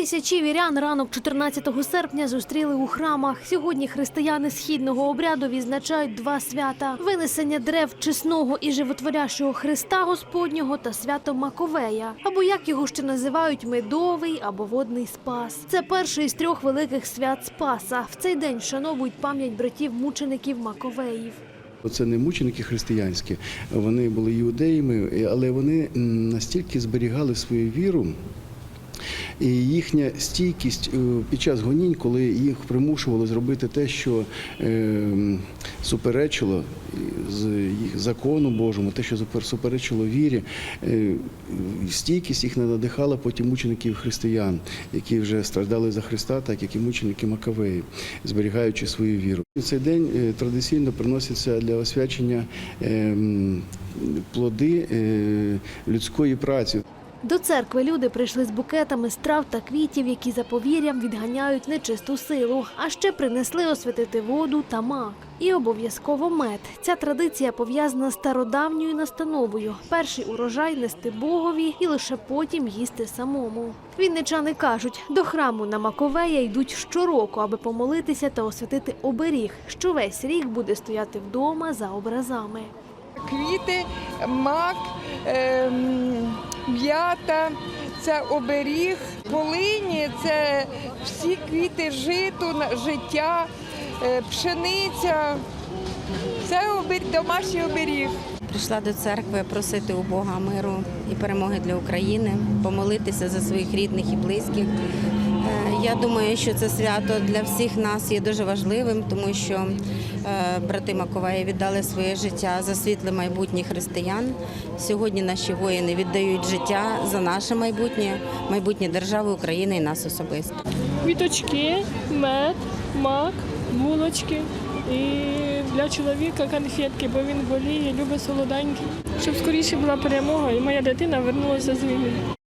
Тисячі вірян ранок 14 серпня зустріли у храмах. Сьогодні християни східного обряду відзначають два свята: винесення дерев чесного і животворящого Христа Господнього та свято Маковея, або як його ще називають медовий або водний спас. Це перший із трьох великих свят Спаса. В цей день вшановують пам'ять братів мучеників Маковеїв. Це не мученики християнські, вони були іудеями, але вони настільки зберігали свою віру. І їхня стійкість е, під час гонінь, коли їх примушували зробити те, що е, суперечило з їх закону Божому, те, що суперечило вірі, е, стійкість їх надихала потім мучеників християн, які вже страждали за Христа, так як і мученики Макавеї, зберігаючи свою віру. Цей день е, традиційно приносяться для освячення е, плоди е, людської праці. До церкви люди прийшли з букетами страв та квітів, які за повір'ям відганяють нечисту силу, а ще принесли освятити воду та мак. І обов'язково мед. Ця традиція пов'язана з стародавньою настановою: перший урожай нести Богові і лише потім їсти самому. Вінничани кажуть, до храму на Маковея йдуть щороку, аби помолитися та освятити оберіг, що весь рік буде стояти вдома за образами. Квіти, мак, ем, м'ята, це оберіг. Полині це всі квіти житу, життя, е, пшениця. Це домашній оберіг. Прийшла до церкви просити у Бога миру і перемоги для України, помолитися за своїх рідних і близьких. Е, Я думаю, що це свято для всіх нас є дуже важливим, тому що е, брати Маковеї віддали своє життя за світле майбутнє християн. Сьогодні наші воїни віддають життя за наше майбутнє, майбутнє держави України і нас особисто. квіточки, мед, мак, булочки і для чоловіка конфетки, бо він боліє, любить солоденькі. Щоб скоріше була перемога і моя дитина вернулася з війни.